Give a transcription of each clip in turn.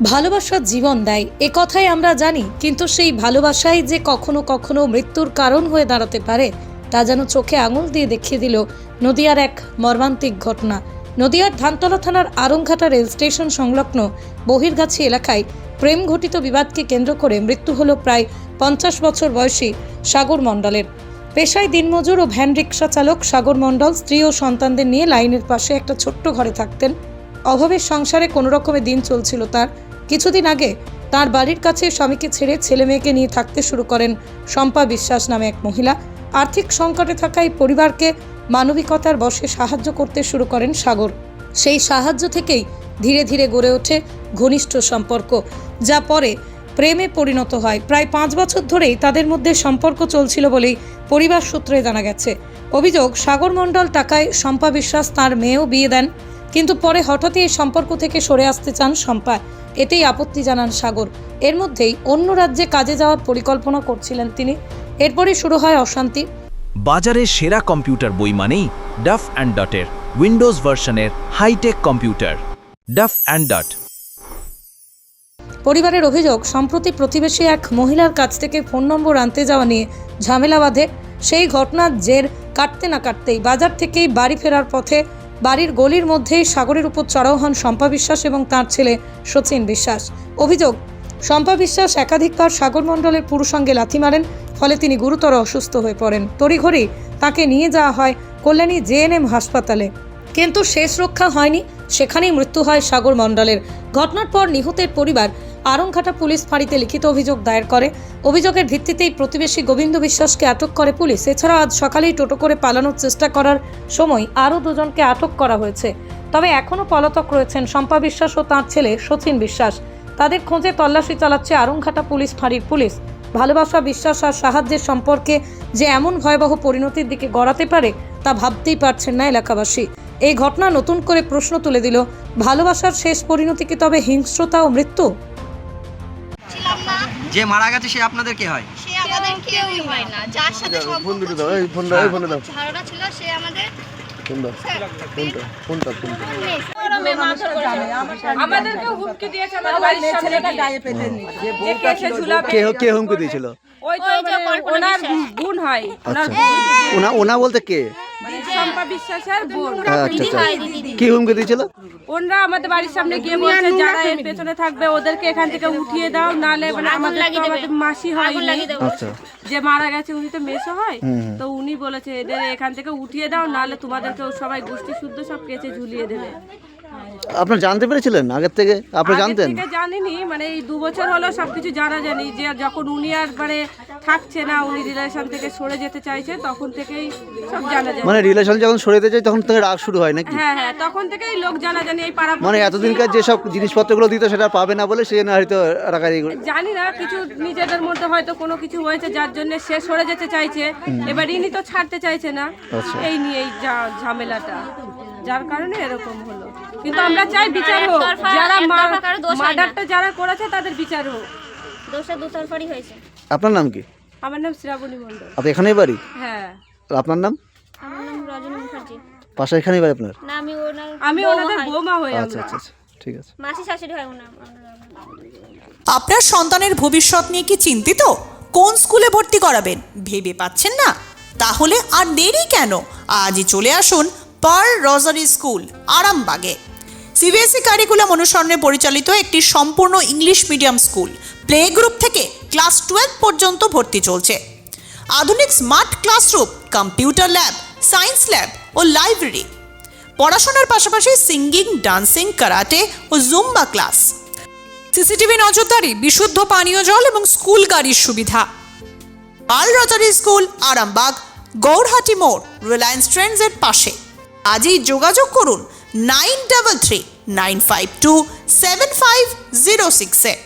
ভালোবাসা জীবন দেয়। এ কথাই আমরা জানি, কিন্তু সেই ভালোবাসাই যে কখনো কখনো মৃত্যুর কারণ হয়ে দাঁড়াতে পারে, তা যেন চোখে আঙুল দিয়ে দেখিয়ে দিল নদিয়ার এক মর্মান্তিক ঘটনা। নদিয়ার ধানতলা থানার আরংঘাটা রেল স্টেশন সংলগ্ন বহির্গাছি এলাকায় প্রেম ঘটিত বিবাদকে কেন্দ্র করে মৃত্যু হল প্রায় পঞ্চাশ বছর বয়সী সাগর মণ্ডলের। পেশায় দিনমজুর ও ভ্যান রিক্সা চালক সাগর মণ্ডল স্ত্রী ও সন্তানদের নিয়ে লাইনের পাশে একটা ছোট্ট ঘরে থাকতেন। অভাবের সংসারে কোনো রকমে দিন চলছিল তার। কিছুদিন আগে তার বাড়ির কাছে স্বামীকে ছেড়ে ছেলে মেয়েকে নিয়ে থাকতে শুরু করেন শম্পা বিশ্বাস নামে এক মহিলা। আর্থিক সংকটে থাকা এই পরিবারকে মানবিকতার বশে সাহায্য করতে শুরু করেন সাগর। সেই সাহায্য থেকেই ধীরে ধীরে গড়ে ওঠে ঘনিষ্ঠ সম্পর্ক, যা পরে প্রেমে পরিণত হয়। প্রায় পাঁচ বছর ধরেই তাদের মধ্যে সম্পর্ক চলছিল বলেই পরিবার সূত্রে জানা গেছে। অভিযোগ সাগর মণ্ডল টাকায় শম্পা বিশ্বাস তার মেয়েও বিয়ে দেন। কিন্তু পরে হঠাৎই এই সম্পর্ক থেকে সরে আসতে চান শম্পা। এতেই আপত্তি জানান সাগর। এর মধ্যেই অন্য রাজ্যে কাজে যাওয়ার পরিকল্পনা করছিলেন তিনি। এরপরই শুরু হয় অশান্তি। বাজারে সেরা কম্পিউটার বই মানেই ডাফ অ্যান্ড ডটের উইন্ডোজ ভার্সনের hitech computer. Duff and Dot পরিবারের অভিযোগ সম্প্রতি প্রতিবেশী এক মহিলার কাছ থেকে ফোন নম্বর আনতে যাওয়া নিয়ে ঝামেলা বাঁধে। সেই ঘটনার জের কাটতে না কাটতেই বাজার থেকেই বাড়ি ফেরার পথে বাড়ির গলির মধ্যেই সাগরের উপর চড়াও হন শম্পা বিশ্বাস এবং তার ছেলে সচিন বিশ্বাস। অভিযোগ, শম্পা বিশ্বাস একাধিকবার সাগর মণ্ডলের পুরুষঙ্গে লাথি মারেন, ফলে তিনি গুরুতর অসুস্থ হয়ে পড়েন। তড়িঘড়ি তাকে নিয়ে যাওয়া হয় কল্যাণী জেএনএম হাসপাতালে। কিন্তু শেষ রক্ষা হয়নি, সেখানেই মৃত্যু হয় সাগর মণ্ডলের। ঘটনার পর নিহতের পরিবার আরংঘাটা পুলিশ ফাঁড়িতে লিখিত অভিযোগ দায়ের করে। অভিযোগের ভিত্তিতেই প্রতিবেশী গোবিন্দ বিশ্বাসকে আটক করে পুলিশ। এছাড়া আজ সকালেই টোটো করে পালানোর চেষ্টা করার সময় আরও দুজনকে আটক করা হয়েছে। তবে এখনও পলাতক রয়েছেন শম্পা বিশ্বাস ও তাঁর ছেলে সচিন বিশ্বাস। তাদের খোঁজে তল্লাশি চালাচ্ছে আরংঘাটা পুলিশ ফাঁড়ির পুলিশ। ভালোবাসা, বিশ্বাস আর সাহায্যের সম্পর্কে যে এমন ভয়াবহ পরিণতির দিকে গড়াতে পারে তা ভাবতেই পারছেন না এলাকাবাসী। এই ঘটনা নতুন করে প্রশ্ন তুলে দিল, ভালোবাসার শেষ পরিণতি কি তবে হিংস্রতা ও মৃত্যু? যে মারা গেছে সে আপনাদের কে হয়? সে আমাদের কেউই হয় না। যার সাথে ফোন দুটো দাও এই ফোনটা এই ফোনটা দাও। ধারণা ছিল সে আমাদের ফোন ফোনটা ফোনটা ফোনটা আমাদেরকে হুমকি দিয়েছে আমাদের বাড়ির সামনে গিয়ে। যে কে কে হুমকি দিয়েছিল? ওই তো মানে ওনার। হয়। আচ্ছা। ওনা ওনা বলতে কে? শম্পা বিশ্বাসের বোন। হ্যাঁ, আচ্ছা দিদি আচ্ছা। হয় কি হুমকি দিয়েছিল? ওনরা আমাদের বাড়ির সামনে গিয়ে বলছে যারা এর পেছনে থাকবে ওদেরকে এখান থেকে উঠিয়ে দাও নালে মানে আমাদের তো আমাদের মাসি দেবো। আচ্ছা। যে মারা গেছে উনি তো মেসো হয়। তো উনি বলেছে এদের এখান থেকে উঠিয়ে দাও নালে তোমাদেরকেও সবাই গোষ্ঠী শুদ্ধ সব কেচে ঝুলিয়ে দেবে। আপনার জানতে পেরেছিলেন আগের থেকে? আপনি জানতেন? জানিনি মানে এই দু বছর হলো সবকিছু জানা জানি যে যখন উনি আর মানে থাকছে না উনি রিলেশন থেকে সরে যেতে চাইছে তখন থেকেই সব জানা যায়। মানে রিলেশন যখন সরে যেতে চাই তখন থেকে রাগ শুরু হয় নাকি? হ্যাঁ হ্যাঁ তখন থেকেই লোক জানা জানি এই পাড়া মানে এতদিনকার যেসব জিনিসপত্রগুলো দিত সেটা পাবে না বলে সে না হয়তো রাগারি জানি না কিছু নিজেদের মধ্যে হয়তো কোনো কিছু হয়েছে যার জন্য সে সরে যেতে চাইছে। এবার ইনি তো ছাড়তে চাইছে না। আচ্ছা। এই নিয়ে এই যা- ঝামেলাটা। যার কারণে এরকম হলো। কিন্তু আমরা চাই বিচার হোক। যারা দোষ হয় না। মার্ডারটা যারা করেছে তাদের বিচার হোক। দোষটা দুতরফারই হয়েছে। আপনার নাম কি? আমার নাম শ্রাবণী মণ্ডল। আপনি এখানেই বাড়ি? হ্যাঁ। আর আপনার নাম? আমার নাম রজনী মুখার্জি। পাশে এখানেই বাড়ি আপনার? না আমি ওনার আমি ওনাদের বৌমা হই আচ্ছা আচ্ছা আচ্ছা ঠিক আছে। মাসি শাশুড়ি হয় ওনার আপনার সন্তানের ভবিষ্যৎ নিয়ে কি চিন্তিত? কোন স্কুলে ভর্তি করাবেন? ভেবে পাচ্ছেন না? তাহলে আর দেরি কেন? আজই চলে আসুন পার রজারি স্কুল আরামবাগে। সিবিএসই কারিকুলাম অনুসরণে পরিচালিত একটি সম্পূর্ণ English medium school play group থেকে ক্লাস টুয়েলভ পর্যন্ত ভর্তি চলছে। আধুনিক smart classroom, computer lab, science lab ও লাইব্রেরি। পড়াশোনার পাশাপাশি সিঙ্গিং, ডান্সিং, কারাটে ও জুম্বা ক্লাস। সিসিটিভি নজরদারি, বিশুদ্ধ পানীয় জল এবং স্কুল গাড়ির সুবিধা। আল রজারি স্কুল, আরামবাগ, গৌরহাটি মোড়, রিলায়েন্স ট্রেন্ডসের পাশে। আজই যোগাযোগ করুন nine double three, nine five two, seven five zero সিক্সে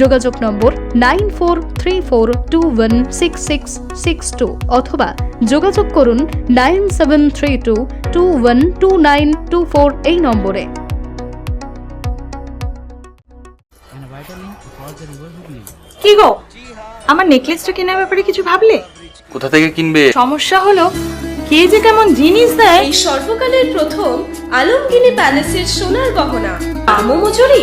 যোগাযোগ নম্বর nine four three four two one six six six two অথবা যোগাযোগ করুন nine seven three two two one two nine two four এই নম্বরে। কি গো? আমার নেকলেসটা কেনার ব্যাপারে কিছু ভাবলে? কোথা থেকে কিনবে? সমস্যা হলো কে যে কেমন জিনিস দেয়? এই সর্বকালের প্রথম আলমগিনি প্যালেসের সোনার গহনা। দামও মজুরি?